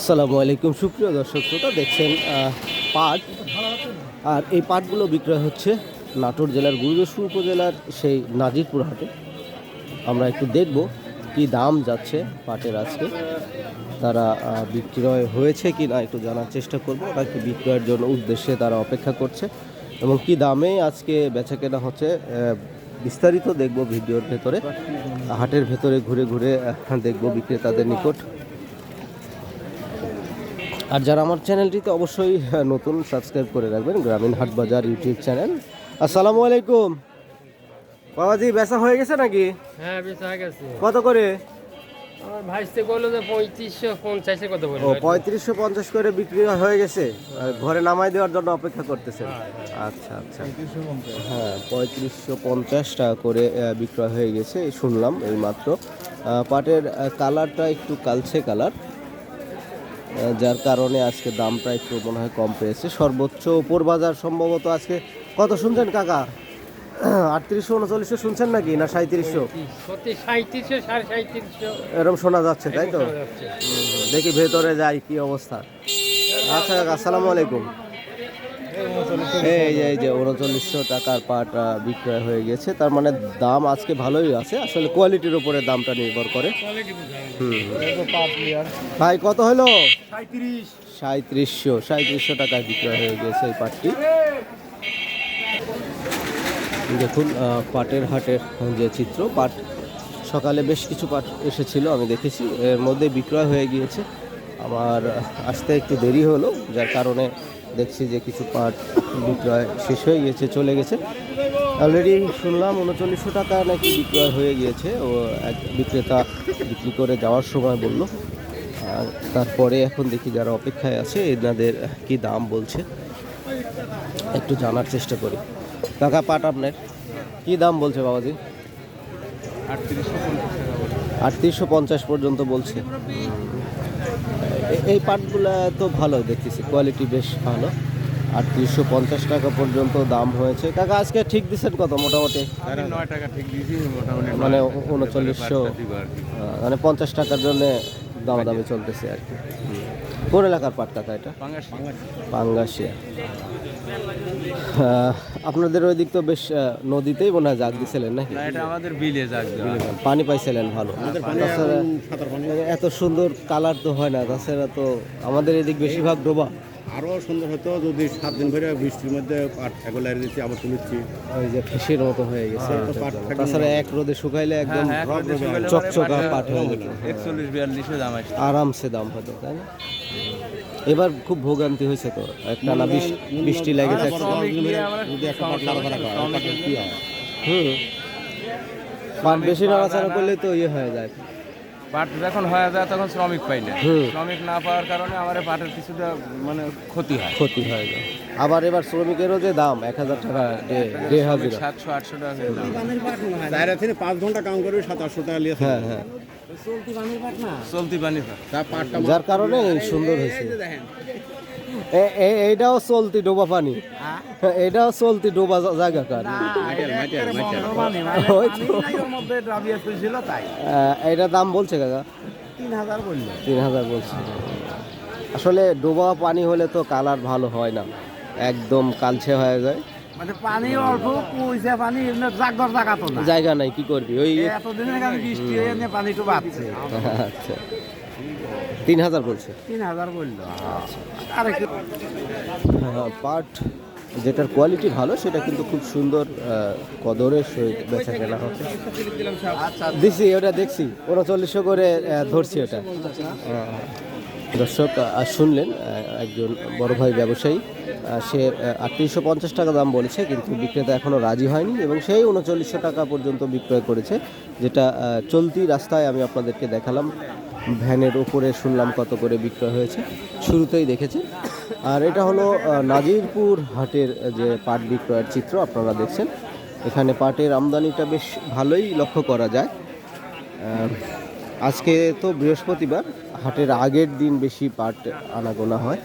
আসসালামু আলাইকুম। সুপ্রিয় দর্শক শ্রোতা, দেখছেন পাট। আর এই পাটগুলো বিক্রয় হচ্ছে নাটোর জেলার গুরুদস্বর উপজেলার সেই নাজিরপুর হাটে। আমরা একটু দেখব কি দাম যাচ্ছে পাটের আজকে। তারা বিক্রয় হয়েছে কি না একটু জানার চেষ্টা করব। নাকি বিক্রয়ের জন্য উদ্দেশ্যে তারা অপেক্ষা করছে এবং কি দামে আজকে বেচা কেনা হচ্ছে বিস্তারিত দেখব ভিডিওর ভেতরে। হাটের ভেতরে ঘুরে ঘুরে দেখব বিক্রেতাদের নিকট। আর যারা আমার চ্যানেলটিতে অবশ্যই আহ, নতুন সাবস্ক্রাইব করে রাখবেন গ্রামীণ হাট বাজার ইউটিউব চ্যানেল। আসসালামু আলাইকুম। বাবাজি বেচা হয়ে গেছে নাকি? হ্যাঁ বেশ হয়ে গেছে। কত করে? আমার ভাইসতে বলল যে পঁয়ত্রিশশো পঞ্চাশে কত ও বলব পঁয়ত্রিশশো পঞ্চাশ করে বিক্রি হয়ে গেছে। আর ঘরে নামাই দেওয়ার জন্য অপেক্ষা করতেছেন। আচ্ছা আচ্ছা। হ্যাঁ পঁয়ত্রিশশো পঞ্চাশ টাকা করে বিক্রয় হয়ে গেছে। শুনলাম এই মাত্র। পাটের কালারটা একটু কালছে কালার। যার কারণে আজকে দামটা একটু মনে হয় কম পেয়েছে। সর্বোচ্চ উপর বাজার সম্ভবত আজকে কত শুনছেন কাকা? আটত্রিশশো উনচল্লিশশো শুনছেন নাকি না সাঁত্রিশশো এরকম শোনা যাচ্ছে তাই তো? দেখি ভেতরে যাই কি অবস্থা। আচ্ছা কাকা আসসালামু আলাইকুম। এই যে এই যে উনচল্লিশশো টাকার পাট বিক্রয় হয়ে গেছে। তার মানে দাম আজকে ভালোই আছে। আসলে কোয়ালিটির উপরে দামটা নির্ভর করে। ভাই কত হলো? সাঁত্রিশশো সাঁত্রিশশো টাকায় বিক্রয় হয়ে গেছে এই পাটটি। দেখুন পাটের হাটের যে চিত্র পাট সকালে বেশ কিছু পাট এসেছিল আমি দেখেছি। এর মধ্যে বিক্রয় হয়ে গিয়েছে। আমার আসতে একটু দেরি হলো যার কারণে দেখছি যে কিছু পাট বিক্রয় শেষ হয়ে গিয়েছে চলে গেছে। অলরেডি শুনলাম উনচল্লিশশো টাকা নাকি বিক্রয় হয়ে গিয়েছে। ও এক বিক্রেতা বিক্রি করে যাওয়ার সময় বলল। আর তারপরে এখন দেখি যারা অপেক্ষায় আছে এনাদের কি দাম বলছে একটু জানার চেষ্টা করি। কাকা পাট আপনার? কি দাম বলছে বাবাজি? আটত্রিশশো পঞ্চাশ পর্যন্ত বলছে। এই পাটগুলো তো ভালো দেখতেছি কোয়ালিটি বেশ ভালো। আর তিনশো পঞ্চাশ টাকা পর্যন্ত দাম হয়েছে। কাকা আজকে ঠিক দিচ্ছেন কত মোটামুটি? মানে উনচল্লিশশো মানে পঞ্চাশ টাকার জন্য দামাদামি চলতেছে আর কি। কোন এলাকার পাট কাকা এটা? পাঙ্গাসিয়া আপনাদের ওই দিক তো বেশ নদীতেই মনে হয় জাগ দিছিলেন নাকি? এটা আমাদের বিলে যাক পানি পাইছিলেন ভালো। এত সুন্দর কালার তো হয় না তাছাড়া তো আমাদের এদিক বেশিরভাগ ডোবা। আরও সুন্দর হতো যদি সাত দিন ধরে বৃষ্টির মধ্যে পাট এগুলো লাগিয়ে দিচ্ছি আবার তুলেছি। ওই যে ফিসের মতো হয়ে গেছে থাকে তাছাড়া এক রোদে শুকাইলে একদম চকচকা পাট হয়ে যেত। একচল্লিশ বিয়াল্লিশও দাম আসছে আরামসে দাম হতো তাই না? এবার খুব ভোগান্তি হয়েছে তো। একটা না বৃষ্টি লেগে থাকছে হুম। পাট বেশি নাড়াচাড়া করলে তো ইয়ে হয়ে যায়। পাট যখন হয়ে যায় তখন শ্রমিক পাই না। হুম। শ্রমিক না পাওয়ার কারণে আমার এই পাটের কিছুটা মানে ক্ষতি হয়। ক্ষতি হয়ে যায়। আবার এবার শ্রমিকেরও যে দাম এক হাজার টাকা হাজিরা সাতশো আটশো টাকা থেকে পাঁচ ঘণ্টা কাম করবে সাত আটশো টাকা নিয়ে হ্যাঁ হ্যাঁ। চলতি পানি পাট। যার কারণে সুন্দর হয়েছে। এইটাও চলতি ডোবা পানি। এটাও চলতি ডোবা জায়গা কার? তো। আহ, দাম বলছে কাকা? তিন হাজার বলছে। আসলে ডোবা পানি হলে তো কালার ভালো হয় না। একদম কালছে হয়ে যায়। মানে পানি অল্প কুইছে পানি এমনি জাগর জাগাতো না জায়গা নাই কি করবি? ওই এতদিনের কারণে বৃষ্টি হয়ে এনে পানি একটু বাড়ছে। আচ্ছা। তিন হাজার বলছে। তিন হাজার বলল আর হ্যাঁ, পাট যেটার কোয়ালিটি ভালো সেটা কিন্তু খুব সুন্দর কদরের সহিত বেচা কেনা হচ্ছে। দিছি ওটা দেখছি। উনচল্লিশশো করে ধরছি ওটা। দর্শক শুনলেন একজন বড় ভাই ব্যবসায়ী সে আটত্রিশশো পঞ্চাশ টাকা দাম বলেছে, কিন্তু বিক্রেতা এখনও রাজি হয়নি এবং সেই উনচল্লিশশো টাকা পর্যন্ত বিক্রয় করেছে, যেটা চলতি রাস্তায় আমি আপনাদেরকে দেখালাম। ভ্যানের উপরে শুনলাম কত করে বিক্রয় হয়েছে, শুরুতেই দেখেছি। আর এটা হলো নাজিরপুর হাটের যে পাট বিক্রয়ের চিত্র, আপনারা দেখছেন। এখানে পাটের আমদানিটা বেশ ভালোই লক্ষ্য করা যায়। আজকে তো বৃহস্পতিবার হাটের আগের দিন বেশি পাট আনাগোনা হয়।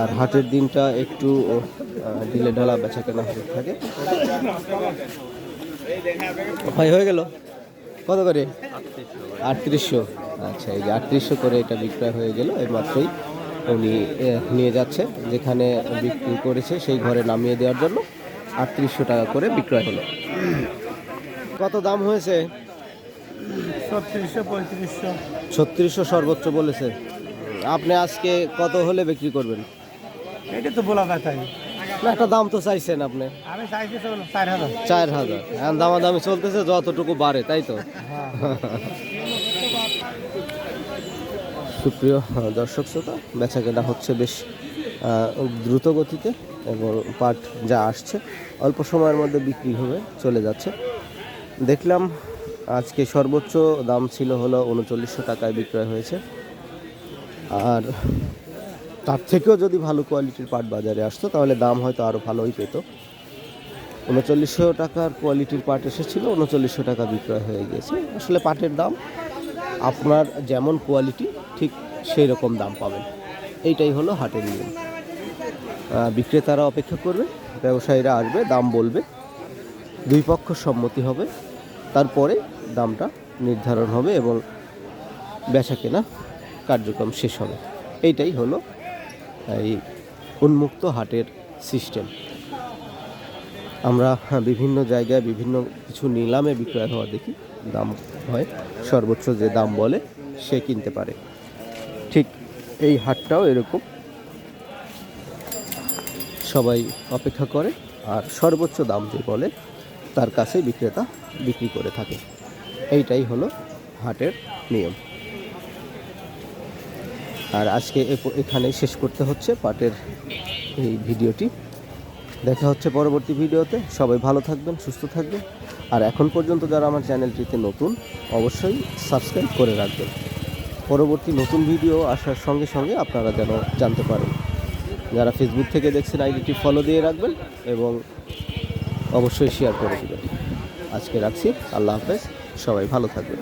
আর হাটের দিনটা একটু ঢিলে ঢালা বেচা কেনা হতে থাকে। ভাই, হয়ে গেল? কত করে? আটত্রিশশো। আচ্ছা এই যে আটত্রিশশো করে এটা বিক্রয় হয়ে গেল। এর মাত্রই উনি নিয়ে যাচ্ছে। যেখানে বিক্রি করেছে সেই ঘরে নামিয়ে দেওয়ার জন্য আটত্রিশশো টাকা করে বিক্রয় হলো। কত দাম হয়েছে? ছত্রিশশো সর্বোচ্চ বলেছে। আপনি আজকে কত হলে বিক্রি করবেন? এটা তো বলা না একটা দাম তো চাইছেন আপনি। আমি চাইছি চার হাজার। এখন দামাদামি চলতেছে যতটুকু বাড়ে তাই তো? সুপ্রিয় দর্শক শ্রোতা বেচা কেনা হচ্ছে বেশ দ্রুত গতিতে এবং পাট যা আসছে অল্প সময়ের মধ্যে বিক্রি হবে চলে যাচ্ছে। দেখলাম আজকে সর্বোচ্চ দাম ছিল হলো উনচল্লিশশো টাকায় বিক্রয় হয়েছে। আর তার থেকেও যদি ভালো কোয়ালিটির পাট বাজারে আসতো, তাহলে দাম হয়তো আরও ভালোই পেত। উনচল্লিশশো টাকার কোয়ালিটির পাট এসেছিল, উনচল্লিশশো টাকা বিক্রয় হয়ে গেছে। আসলে পাটের দাম, আপনার যেমন কোয়ালিটি, ঠিক সেই রকম দাম পাবেন। এইটাই হলো হাটের নিয়ম। বিক্রেতারা অপেক্ষা করবে, ব্যবসায়ীরা আসবে, দাম বলবে, দুই পক্ষ সম্মতি হবে। তারপরে দামটা নির্ধারণ হবে এবং বেচা কেনা কার্যক্রম শেষ হবে। এইটাই হলো এই উন্মুক্ত হাটের সিস্টেম। আমরা হ্যাঁ, বিভিন্ন জায়গায় বিভিন্ন কিছু নিলামে বিক্রয় হওয়া দেখি দাম হয় সর্বোচ্চ যে দাম বলে সে কিনতে পারে। ঠিক এই হাটটাও এরকম। সবাই অপেক্ষা করে আর সর্বোচ্চ দাম যে বলে তার কাছে বিক্রেতা বিক্রি করে থাকে। এইটাই হলো হাটের নিয়ম। আর আজকে এ- এখানেই শেষ করতে হচ্ছে পাটের এই ভিডিওটি। দেখা হচ্ছে পরবর্তী ভিডিওতে। সবাই ভালো থাকবেন, সুস্থ থাকবেন। আর এখন পর্যন্ত যারা আমার চ্যানেলটিতে নতুন, অবশ্যই সাবস্ক্রাইব করে রাখবেন। পরবর্তী নতুন ভিডিও আসার সঙ্গে সঙ্গে আপনারা যেন জানতে পারেন। যারা ফেসবুক থেকে দেখছেন, আইডিটি ফলো দিয়ে রাখবেন এবং অবশ্যই শেয়ার করে দেবেন। আজকে রাখছি। আল্লাহ হাফেজ। সবাই ভালো থাকবেন।